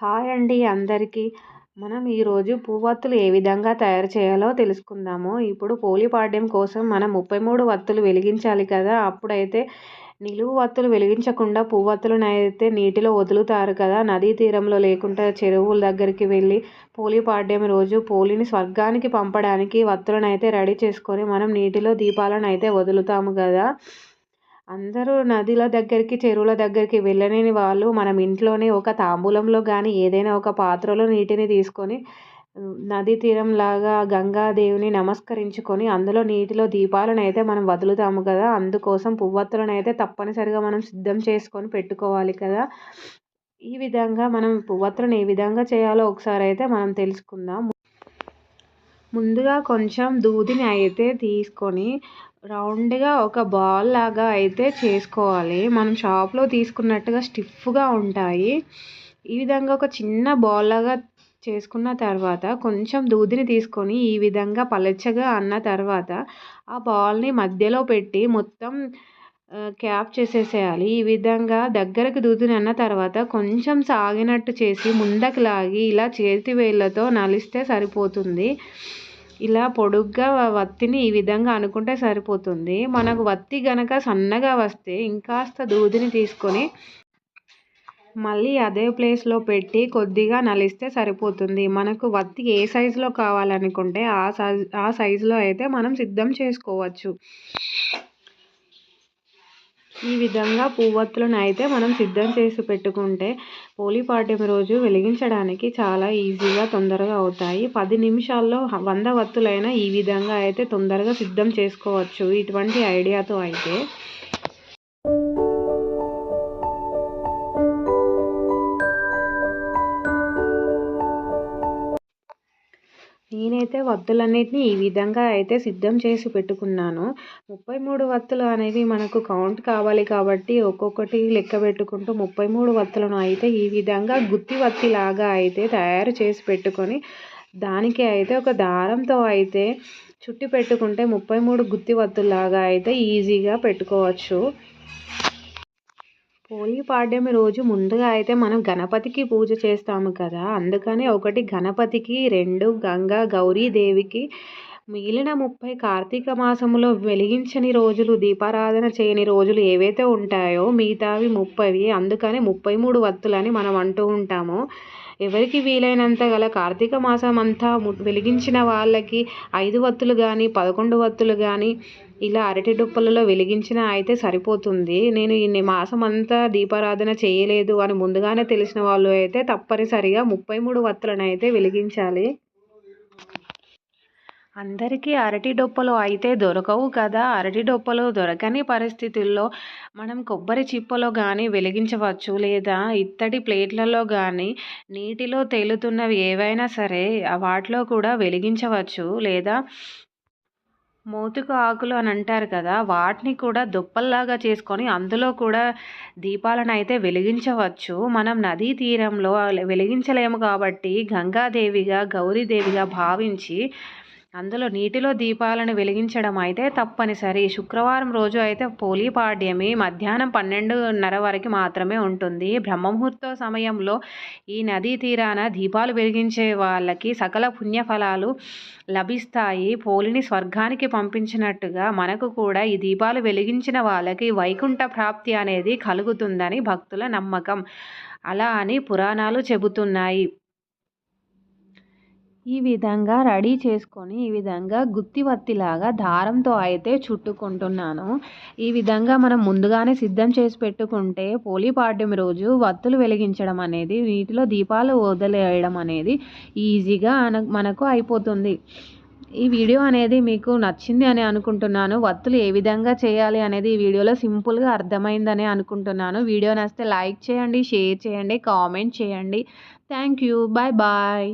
Hi అండి అందరికీ. మనం ఈరోజు పువ్వత్తులు ఏ విధంగా తయారు చేయాలో తెలుసుకుందాము. ఇప్పుడు పోలిపాడ్యం కోసం మనం ముప్పై మూడు వత్తులు వెలిగించాలి కదా. అప్పుడైతే నిలువు వత్తులు వెలిగించకుండా పువ్వొత్తులను అయితే నీటిలో వదులుతారు కదా. నదీ తీరంలో లేకుండా చెరువుల దగ్గరికి వెళ్ళి పోలిపాడ్యం రోజు పోలిని స్వర్గానికి పంపడానికి వత్తులను అయితే రెడీ చేసుకొని మనం నీటిలో దీపాలను అయితే వదులుతాము కదా. అందరూ నదుల దగ్గరికి చెరువుల దగ్గరికి వెళ్ళలేని వాళ్ళు మనం ఇంట్లోనే ఒక తాంబూలంలో కానీ ఏదైనా ఒక పాత్రలో నీటిని తీసుకొని నదీ తీరం లాగా గంగాదేవిని నమస్కరించుకొని అందులో నీటిలో దీపాలను అయితే మనం వదులుతాము కదా. అందుకోసం పువ్వొత్తులను అయితే తప్పనిసరిగా మనం సిద్ధం చేసుకొని పెట్టుకోవాలి కదా. ఈ విధంగా మనం పువ్వొత్తులను ఏ విధంగా చేయాలో ఒకసారి అయితే మనం తెలుసుకుందాం. ముందుగా కొంచెం దూదిని అయితే తీసుకొని రౌండ్గా ఒక బాల్ లాగా అయితే చేసుకోవాలి. మనం షాప్లో తీసుకున్నట్టుగా స్టిఫ్గా ఉంటాయి. ఈ విధంగా ఒక చిన్న బాల్ లాగా చేసుకున్న తర్వాత కొంచెం దూదిని తీసుకొని ఈ విధంగా పలచగా అన్న తర్వాత ఆ బాల్ని మధ్యలో పెట్టి మొత్తం క్యాప్ చేసేసేయాలి. ఈ విధంగా దగ్గరకు దూదిని అన్న తర్వాత కొంచెం సాగినట్టు చేసి ముందకు లాగి ఇలా చేతి వేళ్ళతో నలిస్తే సరిపోతుంది. ఇలా పొడుగ్గా వత్తిని ఈ విధంగా అనుకుంటే సరిపోతుంది. మనకు వత్తి గనక సన్నగా వస్తే ఇంకాస్త దూదిని తీసుకొని మళ్ళీ అదే ప్లేస్లో పెట్టి కొద్దిగా నలిస్తే సరిపోతుంది. మనకు వత్తి ఏ సైజులో కావాలనుకుంటే ఆ సైజ్ ఆ సైజులో అయితే మనం సిద్ధం చేసుకోవచ్చు. ఈ విధంగా పువ్వొత్తులను అయితే మనం సిద్ధం చేసి పెట్టుకుంటే పోలిపాడ్యం రోజు వెలిగించడానికి చాలా ఈజీగా తొందరగా అవుతాయి. పది నిమిషాల్లో వంద వత్తులైనా ఈ విధంగా అయితే తొందరగా సిద్ధం చేసుకోవచ్చు. ఇటువంటి ఐడియాతో అయితే నేనైతే వత్తులన్నిటిని ఈ విధంగా అయితే సిద్ధం చేసి పెట్టుకున్నాను. ముప్పై మూడు వత్తులు అనేవి మనకు కౌంట్ కావాలి కాబట్టి ఒక్కొక్కటి లెక్క పెట్టుకుంటూ ముప్పై మూడు వత్తులను అయితే ఈ విధంగా గుత్తి వత్తి లాగా అయితే తయారు చేసి పెట్టుకొని దానికి అయితే ఒక దారంతో అయితే చుట్టి పెట్టుకుంటే ముప్పై మూడు గుత్తి వత్తులాగా అయితే ఈజీగా పెట్టుకోవచ్చు. హోలీ పాడ్యమి రోజు ముందుగా అయితే మనం గణపతికి పూజ చేస్తాము కదా. అందుకని ఒకటి గణపతికి రెండు గంగా గౌరీదేవికి మిగిలిన ముప్పై కార్తీక మాసములో వెలిగించని రోజులు దీపారాధన చేయని రోజులు ఏవైతే ఉంటాయో మిగతావి ముప్పైవి. అందుకని ముప్పై మూడు వత్తులని మనం అంటూ ఉంటాము. ఎవరికి వీలైనంత గల కార్తీక మాసం అంతా వెలిగించిన వాళ్ళకి ఐదు వత్తులు కానీ పదకొండు వత్తులు కానీ ఇలా అరటి డుప్పలలో వెలిగించిన అయితే సరిపోతుంది. నేను ఈ మాసం అంతా దీపారాధన చేయలేదు అని ముందుగానే తెలిసిన వాళ్ళు అయితే తప్పనిసరిగా ముప్పై మూడు వత్తులను అయితే వెలిగించాలి. అందరికీ అరటి డొప్పలు అయితే దొరకవు కదా. అరటి డొప్పలు దొరకని పరిస్థితుల్లో మనం కొబ్బరి చిప్పలో కానీ వెలిగించవచ్చు లేదా ఇత్తడి ప్లేట్లలో కానీ నీటిలో తేలుతున్నవి ఏవైనా సరే వాటిలో కూడా వెలిగించవచ్చు లేదా మోతుకు ఆకులు అని అంటారు కదా. వాటిని కూడా దుప్పల్లాగా చేసుకొని అందులో కూడా దీపాలను అయితే వెలిగించవచ్చు. మనం నదీ తీరంలో వెలిగించలేము కాబట్టి గంగాదేవిగా గౌరీదేవిగా భావించి అందులో నీటిలో దీపాలను వెలిగించడం అయితే తప్పనిసరి. శుక్రవారం రోజు అయితే పోలీ పాడ్యమి మధ్యాహ్నం పన్నెండున్నర వరకు మాత్రమే ఉంటుంది. బ్రహ్మముహూర్త సమయంలో ఈ నదీ తీరాన దీపాలు వెలిగించే వాళ్ళకి సకల పుణ్యఫలాలు లభిస్తాయి. పోలిని స్వర్గానికి పంపించినట్టుగా మనకు కూడా ఈ దీపాలు వెలిగించిన వాళ్ళకి వైకుంఠ ప్రాప్తి అనేది కలుగుతుందని భక్తుల నమ్మకం. అలా అని పురాణాలు చెబుతున్నాయి. ఈ విధంగా రెడీ చేసుకొని ఈ విధంగా గుత్తి వత్తిలాగా దారంతో అయితే చుట్టుకుంటున్నాను. ఈ విధంగా మనం ముందుగానే సిద్ధం చేసి పెట్టుకుంటే పోలిపాడ్యం రోజు వత్తులు వెలిగించడం అనేది వీటిలో దీపాలు వదిలేయడం అనేది ఈజీగా మనకు అయిపోతుంది. ఈ వీడియో అనేది మీకు నచ్చింది అని అనుకుంటున్నాను. వత్తులు ఏ విధంగా చేయాలి అనేది ఈ వీడియోలో సింపుల్గా అర్థమైందని అనుకుంటున్నాను. వీడియో నచ్చితే లైక్ చేయండి షేర్ చేయండి కామెంట్ చేయండి. Thank you. Bye bye.